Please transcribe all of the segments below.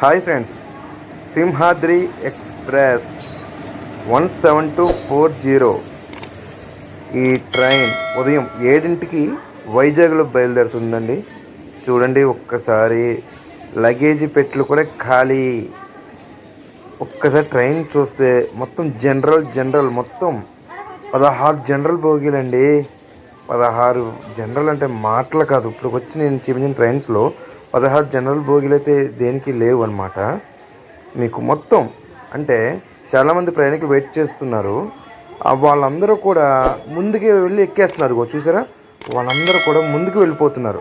Hi friends Simhadri express one seven two four zero. ఈ train ఉదయం ఏడింటికి వైజాగ్లో బయలుదేరుతుందండి. చూడండి ఒక్కసారి లగేజీ పెట్లు కూడా ఖాళీ. ఒక్కసారి ట్రైన్ చూస్తే మొత్తం జనరల్ జనరల్ మొత్తం పదహారు జనరల్ బోగీలండి. పదహారు జనరల్ అంటే మాటలు కాదు. ఇప్పుడు వచ్చి నేను చూపించిన ట్రైన్స్లో పదహారు జనరల్ బోగీలు అయితే దేనికి లేవు అనమాట మీకు మొత్తం అంటే చాలామంది ప్రయాణికులు వెయిట్ చేస్తున్నారు. వాళ్ళందరూ కూడా ముందుకే వెళ్ళి ఎక్కేస్తున్నారు చూసారా? వాళ్ళందరూ కూడా ముందుకు వెళ్ళిపోతున్నారు.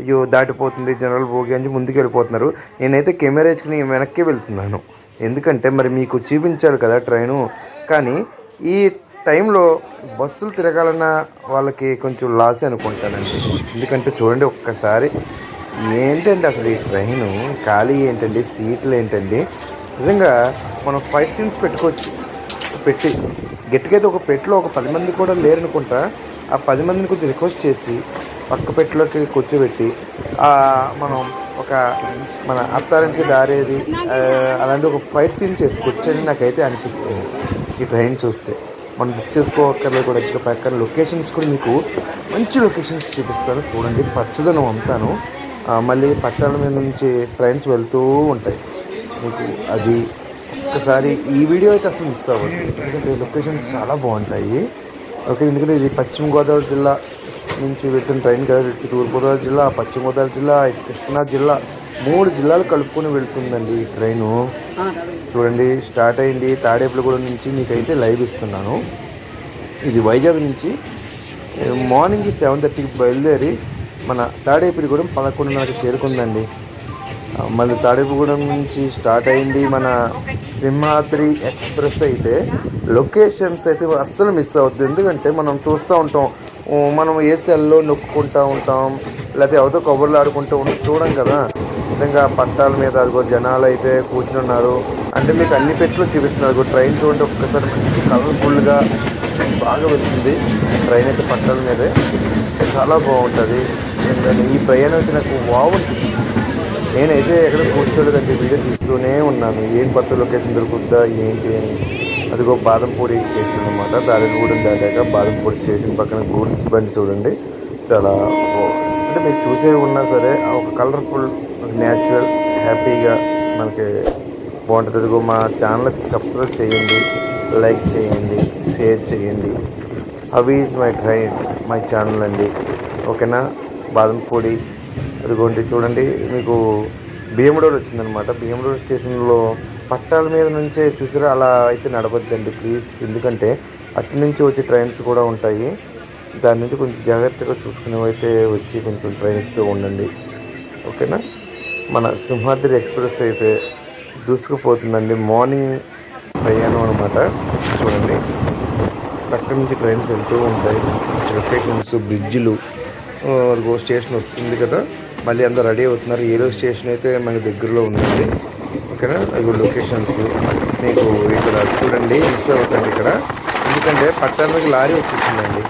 అయ్యో దాటిపోతుంది జనరల్ బోగి అని ముందుకు వెళ్ళిపోతున్నారు. నేనైతే కెమెరా ఇచ్చుకుని వెనక్కి వెళ్తున్నాను. ఎందుకంటే మరి మీకు చూపించాలి కదా ట్రైను. కానీ ఈ టైంలో బస్సులు తిరగాలన్న వాళ్ళకి కొంచెం లాస్ అనుకుంటానండి. ఎందుకంటే చూడండి ఒక్కసారి ఏంటండి అసలు ఈ ట్రైన్ ఖాళీ ఏంటండి? సీట్లు ఏంటండి? నిజంగా మనం ఫైట్ సీన్స్ పెట్టుకోవచ్చు. పెట్టి గట్టికైతే ఒక పెట్టులో ఒక పది మంది కూడా లేరనుకుంటా ఆ పది మందిని కొంచెం రిక్వెస్ట్ చేసి పక్క పెట్టిలోకి కూర్చోబెట్టి మనం ఒక మన అత్తారింటికి దారేది అలాంటి ఒక ఫైట్ సీన్ చేసుకోవచ్చు అని నాకైతే అనిపిస్తుంది ఈ ట్రైన్ చూస్తే. మనం బుక్ చేసుకోవక్కర్లేదు కూడా ఇక్కడ పక్కన లొకేషన్స్ కూడా మీకు మంచి లొకేషన్స్ చూపిస్తాను. చూడండి పచ్చదనం అంతాను. మళ్ళీ పట్టణాల మీద నుంచి ట్రైన్స్ వెళ్తూ ఉంటాయి. మీకు అది ఒక్కసారి ఈ వీడియో అయితే అసలు మిస్ అవ్వదు. ఎందుకంటే లొకేషన్స్ చాలా బాగుంటాయి. ఓకే ఎందుకంటే ఇది పశ్చిమ గోదావరి జిల్లా నుంచి వెళ్తున్న ట్రైన్ కదా. ఇటు తూర్పుగోదావరి జిల్లా పశ్చిమ గోదావరి జిల్లా ఇటు కృష్ణా జిల్లా మూడు జిల్లాలు కలుపుకొని వెళ్తుందండి ఈ ట్రైను చూడండి స్టార్ట్ అయింది తాడేపులగూడెం నుంచి మీకైతే లైవ్ ఇస్తున్నాను. ఇది వైజాగ్ నుంచి మార్నింగ్ సెవెన్ థర్టీకి బయలుదేరి మన తాడేపురిగూడెం పదకొండున్నరకు చేరుకుందండి. మళ్ళీ తాడేపుగూడెం నుంచి స్టార్ట్ అయింది మన సింహాద్రి ఎక్స్ప్రెస్ అయితే. లొకేషన్స్ అయితే అస్సలు మిస్ అవ్వద్దు ఎందుకంటే మనం చూస్తూ ఉంటాం మనం ఏ సెల్లో నొక్కుంటూ ఉంటాం లేకపోతే ఎవరితో కబుర్లు ఆడుకుంటూ ఉంటాం చూడం కదా. నిజంగా పట్టాల మీద అదిగో జనాలు అయితే కూర్చుని ఉన్నారు అంటే మీకు అన్ని పెట్లు చూపిస్తున్నారు. అదిగో ట్రైన్ చూడండి ఒక్కసారి మంచి కలర్ఫుల్గా బాగా వెళ్తుంది ట్రైన్ అయితే పట్టాల మీదే. చాలా బాగుంటుంది. ఏంటంటే ఈ ప్రయాణం అయితే నాకు బాగుంటుంది నేనైతే ఎక్కడ కూర్చోలేదండి వీడియో తీస్తూనే ఉన్నాను. ఏం కొత్త లొకేషన్ దొరుకుద్దా ఏంటి అని. అదిగో బాదంపూడి స్టేషన్ అనమాట దారిగూడెం దాటాక బాదంపూడి స్టేషన్ పక్కన గూడ్స్ బండి చూడండి. చాలా అంటే మీరు చూసే ఉన్నా సరే ఒక కలర్ఫుల్ న్యాచురల్ హ్యాపీగా మనకి బాగుంటుంది. అదిగో మా ఛానల్ సబ్స్క్రైబ్ చేయండి లైక్ చేయండి షేర్ చేయండి. How is my train my channel అండి. ఓకేనా బాదంపూడి అదిగోండి చూడండి మీకు భీముడోడు వచ్చిందనమాట భీముడోడు స్టేషన్లో పట్టాల మీద నుంచే చూసారా అలా అయితే నడవద్దండి ప్లీజ్. ఎందుకంటే అటు నుంచి వచ్చే ట్రైన్స్ కూడా ఉంటాయి. దాని నుంచి కొంచెం జాగ్రత్తగా చూసుకునేవైతే వచ్చి కొంచెం ట్రైన్ ఎక్కుతూ ఉండండి. ఓకేనా? మన సింహాద్రి ఎక్స్ప్రెస్ అయితే దూసుకుపోతుందండి. మార్నింగ్ ప్రయాణం అనమాట చూడండి పక్క నుంచి ట్రైన్స్ వెళ్తూ ఉంటాయి. లొకేషన్స్ బ్రిడ్జ్లు. అదిగో స్టేషన్ వస్తుంది కదా. మళ్ళీ అందరు రెడీ అవుతున్నారు. ఏలూరు స్టేషన్ అయితే మనకి దగ్గరలో ఉందండి. ఇక్కడ లొకేషన్స్. మీకు ఇక్కడ చూడండి మిస్ అవ్వకండి ఇక్కడ. ఎందుకంటే పట్టణానికి లారీ వచ్చేసిందండి.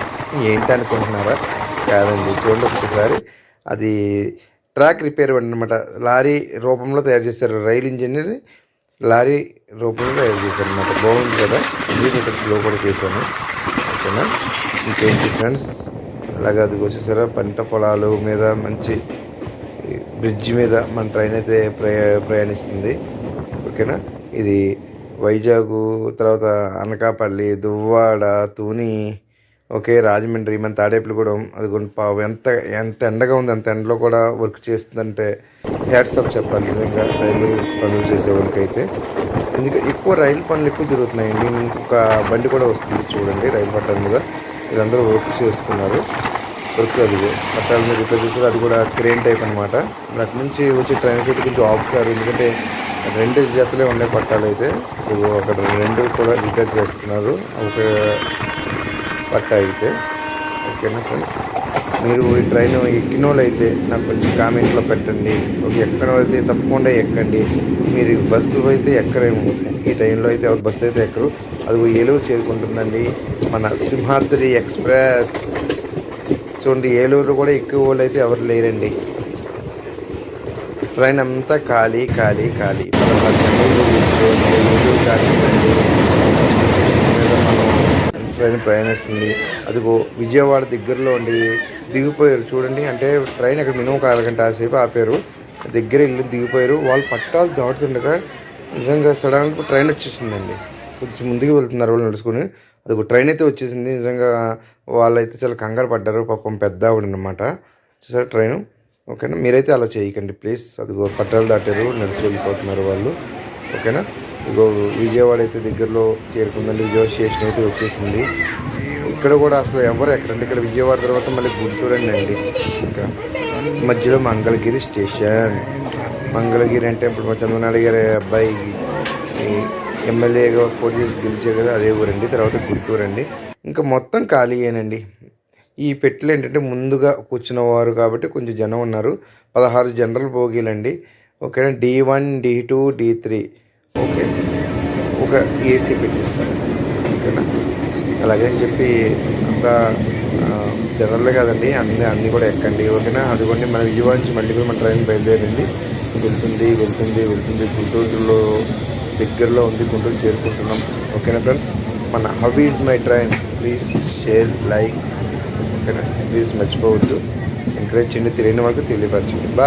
ఏంటి అనుకుంటున్నారా? కాదండి చూడండి ఒకసారి అది ట్రాక్ రిపేర్ అనమాట లారీ రూపంలో తయారు చేశారు. రైలు ఇంజనీర్ లారీ రూపంలో తయారు చేశారు అనమాట బాగుంది కదా. ఇది ఇక్కడ స్లో కూడా చేశాను. ఓకేనా? ఇంకేంటి ఫ్రెండ్స్? అలాగే అది వచ్చేసారా? పంట పొలాలు మీద మంచి బ్రిడ్జ్ మీద మన ట్రైన్ అయితే ప్రయా ప్రయాణిస్తుంది. ఓకేనా? ఇది వైజాగ్ తర్వాత అనకాపల్లి దువ్వాడ తూని ఓకే రాజమండ్రి మన తాడేపల్లిగూడెం అది పావు. ఎంత ఎంత ఎండగా ఉంది అంత ఎండలో కూడా వర్క్ చేస్తుందంటే హ్యాట్సాప్ చెప్పాలి. నిజంగా రైలు పనులు చేసే వాళ్ళకైతే. ఎందుకంటే ఎక్కువ రైలు పనులు ఎక్కువ జరుగుతున్నాయండి. ఇంకొక బండి కూడా వస్తుంది చూడండి రైలు పట్టాల మీద. వీళ్ళందరూ వర్క్ చేస్తున్నారు. వర్క్ అది పట్టాల మీద రిపేర్ చేస్తారు. అది కూడా క్రేన్ టైప్ అనమాట అటు నుంచి వచ్చి ట్రైన్ సీట్ కొంచెం ఆపుతారు ఎందుకంటే రెండు జతలే ఉన్నాయి పట్టాలు అయితే. ఇప్పుడు అక్కడ రెండు కూడా రిపేర్ చేస్తున్నారు. ఒక పట్ట అయితే. ఓకేనా ఫ్రెండ్స్ మీరు ఈ ట్రైన్ ఎక్కిన వాళ్ళైతే నాకు కొంచెం కామెంట్లో పెట్టండి. ఒక అయితే తప్పకుండా ఎక్కండి. మీరు బస్సు అయితే ఎక్కరేమో. ఈ టైంలో అయితే ఎవరు బస్సు అయితే ఎక్కరు. అది ఏలూరు చేరుకుంటుందండి. మన సింహాద్రి ఎక్స్ప్రెస్. చూడండి ఏలూరు కూడా ఎక్కువ వాళ్ళు అయితే ఎవరు లేరండి. ట్రైన్ అంతా ఖాళీ ఖాళీ ఖాళీ. ఏలూరు కాకినాడండి ట్రైన్ ప్రయాణిస్తుంది. అదిగో విజయవాడ దగ్గరలో ఉండి దిగిపోయారు. చూడండి అంటే ట్రైన్ అక్కడ మినిమం ఒక అరగంట సేపు ఆపారు. దగ్గర వెళ్ళి దిగిపోయారు. వాళ్ళు పట్టాలు దాటుతుండగా నిజంగా సడన్గా ట్రైన్ వచ్చేసిందండి. కొంచెం ముందుకు వెళ్తున్నారు వాళ్ళు నడుచుకుని. అదిగో ట్రైన్ అయితే వచ్చేసింది. నిజంగా వాళ్ళైతే చాలా కంగారు పడ్డారు. పాపం పెద్ద ఆవిడ అనమాట చూసారా ట్రైన్? ఓకేనా? మీరైతే అలా చేయకండి ప్లీజ్. అదిగో పట్టాలు దాటారు. నడిచి వెళ్ళిపోతున్నారు వాళ్ళు. ఓకేనా? ఇగో విజయవాడ అయితే దగ్గరలో చేరుకుందండి. విజయవాడ స్టేషన్ అయితే వచ్చేసింది. ఇక్కడ కూడా అసలు ఎవరు ఎక్కడండి? ఇక్కడ విజయవాడ తర్వాత మళ్ళీ గుంటూరు అండి. ఇంకా మధ్యలో మంగళగిరి స్టేషన్. మంగళగిరి అంటే ఇప్పుడు మా చంద్రనాయుడు గారి అబ్బాయి ఎమ్మెల్యేగా పోటీ చేసి గెలిచారు కదా అదే ఊరండి. తర్వాత గుంటూరు అండి ఇంకా మొత్తం ఖాళీయేనండి ఈ పెట్టెలు ఏంటంటే ముందుగా కూర్చున్నవారు కాబట్టి కొంచెం జనం ఉన్నారు. పదహారు జనరల్ బోగీలండి. ఓకేనా? D one D two D three. Okay. ఒక ఏసీ పెట్టిస్తారు ఓకేనా? అలాగే అని చెప్పి అంతా జనరల్ కదండి అన్ని అన్నీ కూడా ఎక్కండి ఓకేనా? అదిగోండి మన విజయవాడ నుంచి మళ్ళీ కూడా మన ట్రైన్ బయలుదేరింది. వెళ్తుంది వెళ్తుంది వెళ్తుంది. గుంటూరులో దగ్గరలో ఉంది గుంటూరు చేరుకుంటున్నాం. ఓకేనా ఫ్రెండ్స్? మన how is my train? Please share like. ఓకేనా? ప్లీజ్ మర్చిపోవద్దు. ఎంకరేజ్ చేయండి తెలియని వాళ్ళకి తెలియపరచండి. బాయ్.